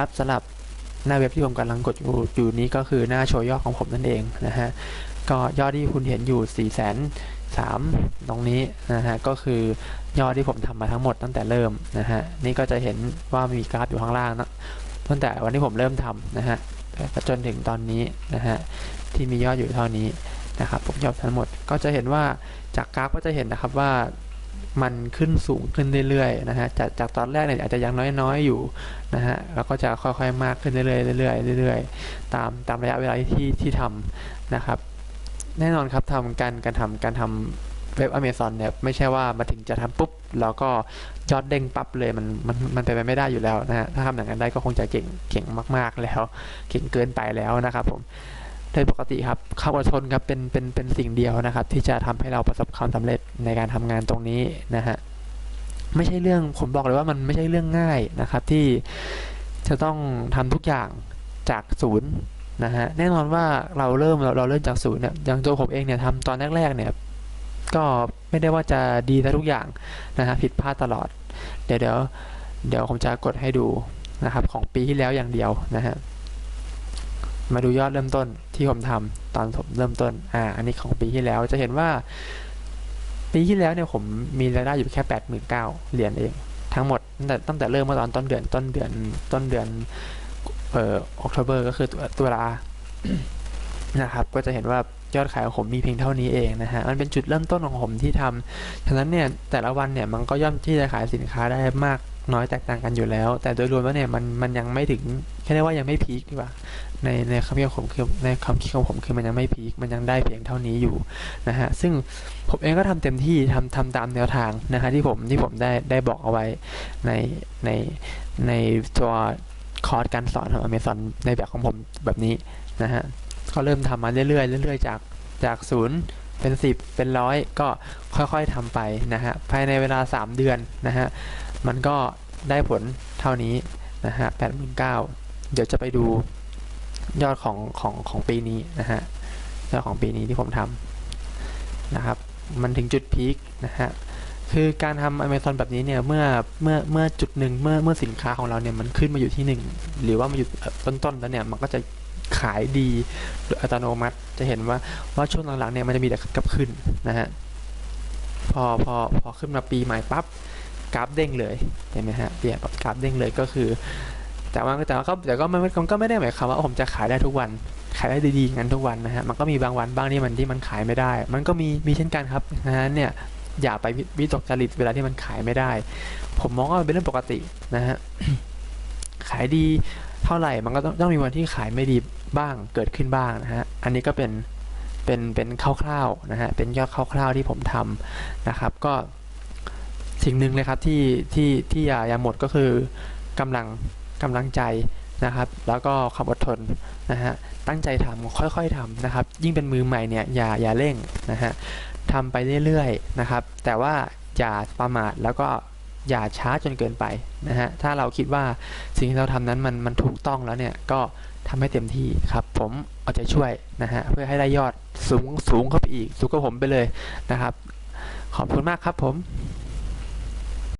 ครับสำหรับหน้าเว็บที่ผมกำลังกดอยู่อยู่นี้ก็คือหน้าโชว์ยอดของผมนั่นเองนะฮะก็ยอดที่คุณเห็นอยู่4ี่แสนสามตรงนี้นะฮะก็คือยอดที่ผมทำมาทั้งหมดตั้งแต่เริ่มนะฮะนี่ก็จะเห็นว่ามีกราฟอยู่ข้างล่างนะตั้งแต่วันที่ผมเริ่มทำนะฮะจนถึงตอนนี้นะฮะที่มียอดอยู่เท่านี้นะครับผมยอดทั้งหมดก็จะเห็นว่าจากกราฟก็จะเห็นนะครับว่า มันขึ้นสูงขึ้นเรื่อยๆนะฮะจากจากตอนแรกเนี่ยอาจจะยังน้อยๆอยู่นะฮะแล้วก็จะค่อยๆมากขึ้นเรื่อยๆเรื่อยๆเรื่อยๆตามตามระยะเวลาที่ที่ทำนะครับ แน่นอนครับทำการการทำการทำเว็บ Amazon เนี่ยไม่ใช่ว่ามาถึงจะทำปุ๊บแล้วก็ยอดเด้งปั๊บเลยมันมันมันเป็นไปไม่ได้อยู่แล้วนะฮะถ้าทำอย่างนั้นได้ก็คงจะเก่งเก่งมาก ๆแล้ว เก่งเกินไปแล้วนะครับผม โดยปกติครับความอดทนครับเป็นเป็นเป็นสิ่งเดียวนะครับ ที่จะทำให้เราประสบความสำเร็จในการทำงานตรงนี้นะฮะไม่ใช่เรื่องผมบอกเลยว่ามันไม่ใช่เรื่องง่ายนะครับ ที่จะต้องทำทุกอย่างจากศูนย์นะฮะแน่นอนว่าเราเริ่มเราเราเริ่มจากศูนย์เนี่ยอย่างตัวผมเองเนี่ยทำตอนแรกๆเนี่ยก็ไม่ได้ว่าจะดีซะทุกอย่างนะฮะผิดพลาดตลอด เดี๋ยวเดี๋ยวเดี๋ยวผมจะกดให้ดูนะครับของปีที่แล้วอย่างเดียวนะฮะ มาดูยอดเริ่มต้นที่ผมทำตอนผมเริ่มต้น อ่า อันนี้ของปีที่แล้วจะเห็นว่า ปีที่แล้วเนี่ยผมมีรายได้อยู่แค่แปดหมื่นเก้าเหรียญเอง ทั้งหมดตั้งแต่ตั้งแต่เริ่มเมื่อตอนต้นเดือนต้นเดือนต้นเดือนเอ่อออกโทเบอร์ก็คือตัวตุลานะครับ ก็จะเห็นว่ายอดขายของผมมีเพียงเท่านี้เองนะฮะ มันเป็นจุดเริ่มต้นของผมที่ทำฉะนั้นเนี่ยแต่ละวันเนี่ยมันก็ย่อมที่จะขายสินค้าได้มาก น้อยแตกต่างกันอยู่แล้ว แต่โดยรวมแล้วเนี่ยมันมันยังไม่ถึงแค่เรียกว่ายังไม่พีคดีกว่า ในในคำคิดของผมคือในความคิดของผมคือมันยังไม่พีคมันยังได้เพียงเท่านี้อยู่นะฮะซึ่งผมเองก็ทำเต็มที่ทำทำตามแนวทางนะฮะที่ผมที่ผมได้ได้บอกเอาไว้ในในในตัวคอร์สการสอนของ Amazon ในแบบของผมแบบนี้นะฮะก็เริ่มทำมาเรื่อยๆเรื่อยๆจากจากศูนย์ เป็นสิบเป็นร้อยก็ค่อยๆทำไปนะฮะภายในเวลา 3 เดือนนะฮะมันก็ได้ผลเท่านี้นะฮะแปดหมื่นเก้าเดี๋ยวจะไปดูยอดของของของปีนี้นะฮะยอดของปีนี้ที่ผมทำนะครับ มันถึงจุดพีคนะฮะคือการทำ Amazon แบบนี้เนี่ยเมื่อเมื่อเมื่อจุดหนึ่งเมื่อเมื่อสินค้าของเราเนี่ยมันขึ้นมาอยู่ที่หนึ่งหรือว่ามาอยู่ต้นๆแล้วเนี่ยมันก็จะ ขายดีโดยอัตโนมัติ จะเห็นว่าว่าช่วงหลังๆเนี่ยมันจะมีแต่กับขึ้นนะฮะพอพอพอขึ้นมาปีใหม่ปั๊บกราฟเด้งเลยเห็นไหมฮะเปลี่ยนแบบกราฟเด้งเลยก็คือ แต่ว่าแต่ว่าก็แต่ก็มันมันก็ไม่ได้หมายความว่าผมจะขายได้ทุกวันขายได้ดีๆงั้นทุกวันนะฮะมันก็มีบางวันบ้างที่มันที่มันขายไม่ได้ มันก็มีมีเช่นกันครับนะฮะเนี่ยอย่าไปวิตกจริตเวลาที่มันขายไม่ได้ ผมมองว่าเป็นเรื่องปกตินะฮะ ขายดีเท่าไหร่มันก็ต้องต้องมีวันที่ขายไม่ดีบ้างเกิดขึ้นบ้างนะฮะอันนี้ก็เป็นเป็นเป็นคร่าวๆนะฮะเป็นยอดคร่าวๆที่ผมทำนะครับก็สิ่งหนึ่งเลยครับที่ที่ที่อย่าอย่าหมดก็คือกำลังกำลังใจนะครับ แล้วก็ความอดทนนะฮะตั้งใจทำค่อยๆทำนะครับ ยิ่งเป็นมือใหม่เนี่ยอย่าอย่าเร่งนะฮะทำไปเรื่อยๆนะครับ แต่ว่าอย่าประมาทแล้วก็ อย่าช้าจนเกินไปนะฮะถ้าเราคิดว่าสิ่งที่เราทำนั้นมันมันถูกต้องแล้วเนี่ยก็ทำให้เต็มที่ครับ ผมเอาใจช่วยนะฮะเพื่อให้ได้ยอดสูงสูงเข้าไปอีกสูงกับผมไปเลยนะครับ ขอบคุณมากครับผม